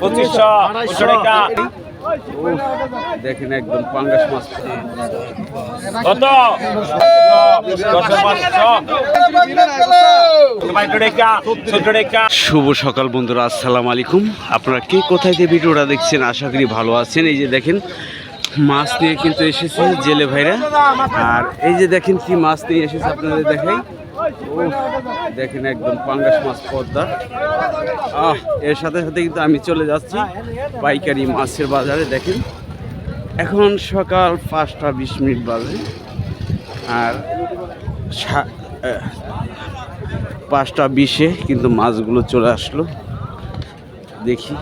পঁচিশশো পঁচিশশো টাকা। দেখেন একদম পাঙ্গাস মাছ। কত? শুভ সকাল বন্ধুরা আসসালাম আলাইকুম। আপনারা কে কোথায় দিয়ে ভিডিওটা দেখছেন? আশা করি ভালো আছেন। এই যে দেখেন মাছ নিয়ে কিন্তু এসেছে জেলে ভাইরা। আর এই যে দেখেন কি মাছ নিয়ে এসেছে আপনাদের দেখাই। দেখেন একদম পাঙ্গাস মাছ পদ্মা। আহ, এর সাথে সাথে কিন্তু আমি চলে যাচ্ছি পাইকারি মাছের বাজারে, দেখেন। এখন সকাল পাঁচটা বিশ মিনিট বাজে। আর পাঁচটা বিশে কিন্তু মাছগুলো চলে আসলো। দেখি,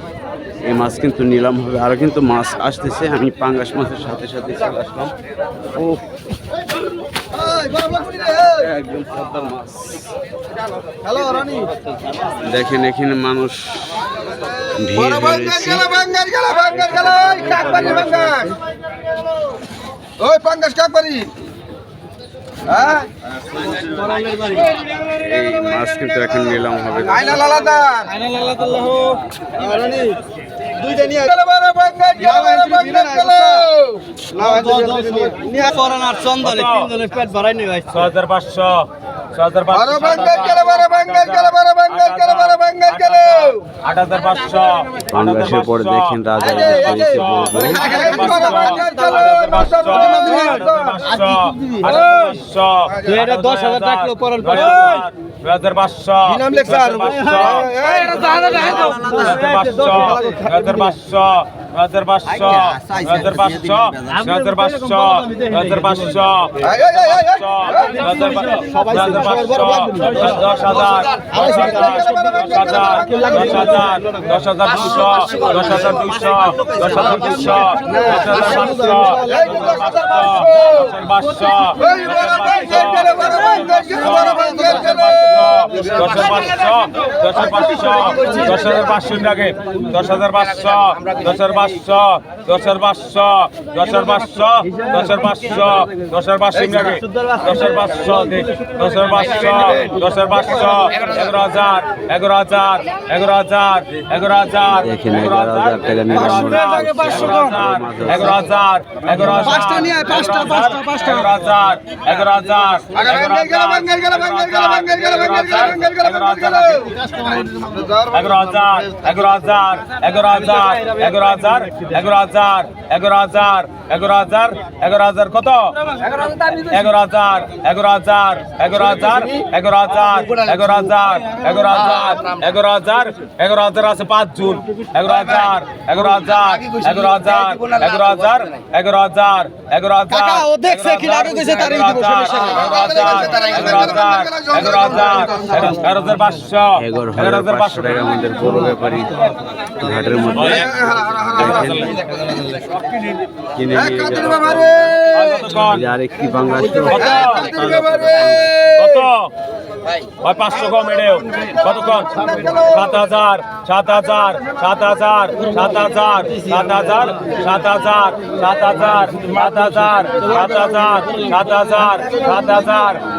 এই মাছ কিন্তু নিলাম হবে। আরও কিন্তু মাছ আসতেছে। আমি পাঙ্গাস মাছের সাথে সাথে চলে আসলাম। ও দেখেন এখানে মানুষ ভিড় ওই পাঙ্গাস হ্যাঁ? এই মাছ কিন্তু এখন নিলাম হবে। আইনা লালাদা আইনা লালাদা লাহ দুইটা নিয়ে ছয় হাজার পাঁচশো বারো ভাঙ্গার গেলে বারো ভাঙ্গার গেলে বারো ভাঙ্গার গেলে বারো ভাঙ্গার গেলে আট দেখেন রাজা দশ হাজার পাঁচশো পাঁচশো হাজার পাঁচশো হাজার পাঁচশো হাজার পাঁচশো হাজার পাঁচশো হাজার পাঁচশো দশ হাজার দশ হাজার দশ হাজার দশ হাজার দুশো দশ হাজার দুশো দশ হাজার দুশো দশ হাজার পাঁচশো এই পাঙ্গাস গেল দশ হাজার পাঁচশো দশ হাজার পাঁচশো দশ হাজার পাঁচশো লাগে দশ হাজার পাঁচশো দশ হাজার পাঁচশো দশ হাজার পাঁচশো দশ হাজার পাঁচশো দশ হাজার পাঁচশো দশ হাজার পাঁচশো লাগে দশ হাজার পাঁচশো দশ হাজার পাঁচশো দশ হাজার পাঁচশো এগারো হাজার এগারো হাজার এগারো হাজার এগারো হাজার দেখেন, 11,000 টাকা নিলাম আমরা। এগারো হাজার এগারো হাজার পাঁচটা পাঁচটা এগারো হাজার এগারো হাজার এগারো হাজার এগারো হাজার এগারো হাজার এগারো হাজার এগারো হাজার এগারো হাজার এগারো হাজার এগারো হাজার কত এগারো হাজার এগারো হাজার এগারো হাজার এগারো হাজার এগারো হাজার এগারো হাজার এগারো হাজার এগারো হাজার আছে পাঁচ জুন এগারো হাজার এগারো হাজার এগারো হাজার এগারো হাজার এগারো হাজার এগারো হাজার এগারো হাজার পাঁচশো এগারো হাজার পাঁচশো টাকা আমাদের বড় ব্যাপারী ঘাটের মধ্যে কিনে আর একটি বাংলা ভাই পাঁচশো কম এড়েও কতক্ষণ সাত হাজার সাত হাজার সাত হাজার সাত হাজার সাত হাজার সাত হাজার সাত হাজার সাত হাজার সাত হাজার সাত হাজার সাত হাজার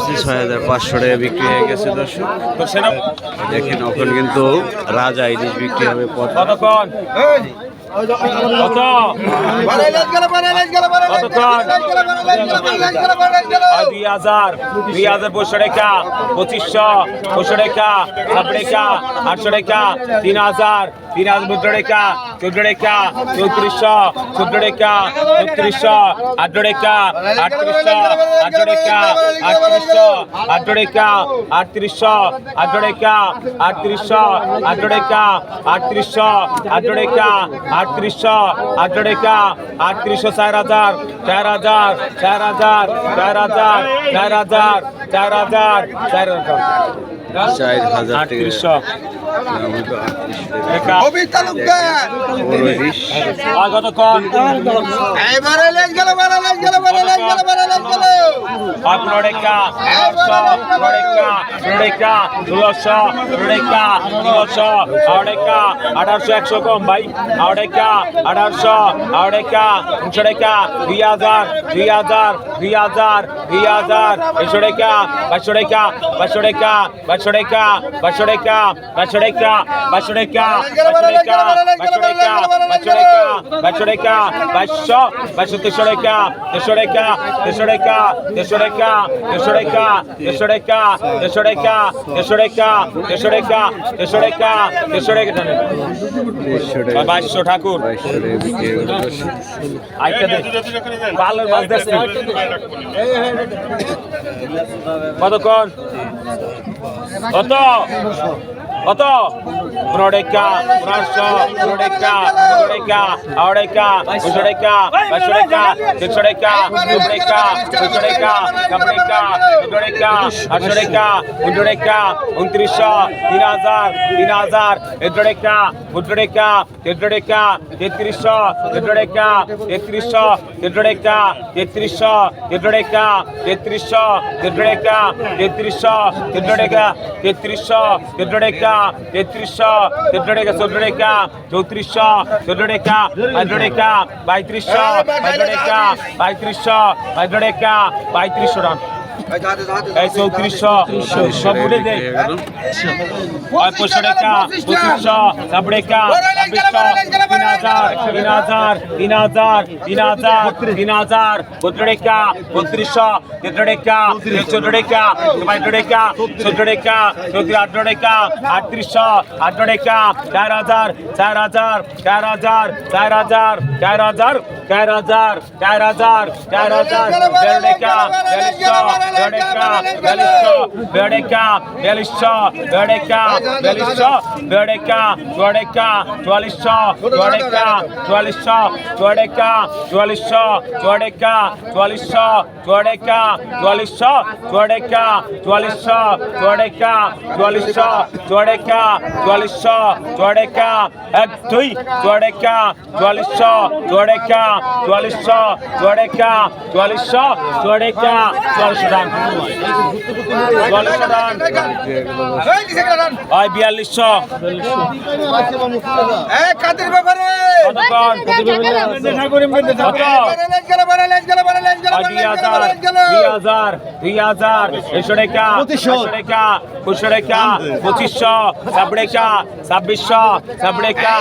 করছি ছয় হাজার পাঁচশো টাকা বিক্রি হয়ে গেছে দর্শক। দেখেন এখন কিন্তু রাজা ইলিশ বিক্রি হবে কত দুই হাজার দুই হাজার পঁচিশশো টাকা পঁচিশশো পঁচিশশো টাকা সাতশো টাকা আটশো টাকা তিন হাজার তিন হাজার চোদ্দ টাকা চোদ্দ টাকা চৌত্রিশশো, চোদ্দ টাকা চৌত্রিশশো আটশো টাকা আটত্রিশশো আটশো টাকা আটত্রিশশো আটশো টাকা আটত্রিশশো আটশো টাকা আটত্রিশশো আটশো টাকা আটত্রিশশো আটশো টাকা আটত্রিশশো আটরেখা আটত্রিশশো চার হাজার চার হাজার চার হাজার চার হাজার চার হাজার চার হাজার চার হাজার। আটত্রিশশো। কতক্ষণ পনেরো রেখা পনেরো রেখা ষোলোশো রেখা ষোলোশো আড় রেখা আঠারোশো একশো কম ভাই আড় রেখা আঠারোশো আড় রেখা উনশো দুই হাজার দুই হাজার দুই হাজার দুই হাজার একশো বাইশশো তেশো রেখা তেশো রেখা তেশো রেখা তেশো রেখা তেশো টাকা দেড়শো টাকা দেড়শো টাকা দেড়শো টাকা দেড়শো টাকা দেড়শো টাকা দেড়শো টাকা দেড়শো টাকা বাইশশো ঠাকুর ভালো মাছ দেখছি কতক্ষণ কত কত পনেরোটা পনেরোশো পনেরোটা পনেরোটা আড়াইকা দুশো টাকা পাঁচশো টাকা তিনশো টাকা দুশো টাকা দুশো টাকা কাপড়েকা দুশো টাকা আটশো টাকা উনশো টাকা উনত্রিশশো তিন হাজার তিন হাজার একশো টাকা উনশো টাকা তেরো টাকা তেত্রিশশো তেরো টাকা তেত্রিশশো তেরো টাকা তেত্রিশশো তেরো টাকা তেত্রিশশো তেরো টাকা তেত্রিশশো তেরো টাকা তেত্রিশশো তেরো টাকা তেত্রিশশো তেরো টাকা চোদ্দ টাকা চৌত্রিশশো, চোদ্দ টাকা পনেরো টাকা পঁয়ত্রিশশো, পনেরো টাকা পঁয়ত্রিশশো, পনেরো টাকা পঁয়ত্রিশশো রান। এই চৌত্রিশশো সব উঠে দে বিক্রি গেল। পঁয়ষট্টি টাকা, পঁচিশশো ছাব্বিশশো, তিন হাজার তিন হাজার তিন হাজার তিন হাজার তিন হাজার বত্রিশ টাকা বত্রিশশো তেত্রিশ টাকা চোদ্দ টাকা পনেরো টাকা চোদ্দ টাকা, চৌত্রিশ, আঠারো টাকা, আটত্রিশশো, আঠারো টাকা, চার হাজার চার হাজার চার হাজার চার হাজার চার হাজার চার হাজার চার হাজার চার হাজার দেড় টাকা দেড়শো এক দুই চুয়াডেকা চুয়াল্লিশ চুয়াডেকা চুয়াল্লিশ চুয়াডেকা চুয়াল্লিশ চুয়াডেকা চুয়াল্লিশ টাকা ভাই বিয়াল্লিশশো। কাদের ব্যাপারে? পঁচিশশো। সাবড়েকা ছাব্বিশশো সাবড়েকা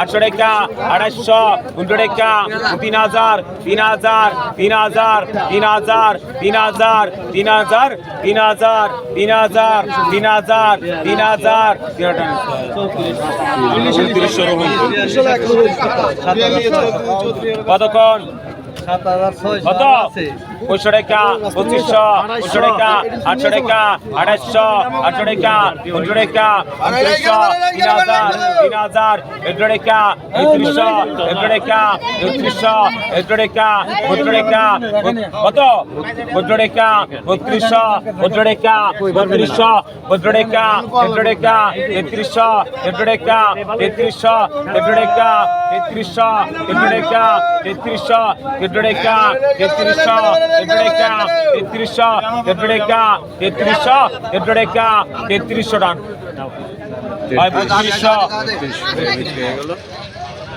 আটশো টাকা আড়াইশো উনশো টাকা তিন হাজার তিন হাজার তিন হাজার তিন হাজার তিন হাজার তিন হাজার তিন হাজার তিন হাজার তিন হাজার তিন হাজার উনত্রিশশো রকম কতক্ষণ কত পঁয়ষট্টি টাকা পঁচিশশো পঁয়ষট্টি টাকা আটশো টাকা আঠাশশো আটশো টাকা উনশো টাকা উনত্রিশশো তিন হাজার তিন হাজার একশো টাকা একত্রিশশো একশো টাকা একত্রিশশো একশো টাকা বত্রিশ টাকা কত বত্রিশ টাকা বত্রিশশো বত্রিশ টাকা বত্রিশশো বত্রিশ টাকা একশো টাকা তেত্রিশশো একশো টাকা তেত্রিশশো একশো টাকা তেত্রিশশো একশো টাকা তেত্রিশশো ఎప్పుడెక్కా ఎత్తిరిషా ఎప్పుడెక్కా ఎత్తిరిషా ఎప్పుడెక్కా ఎత్తిరిషా ఎప్పుడెక్కా ఎత్తిరిషో ডান ভাই 3500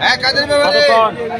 হ্যাঁ কাদের ভাই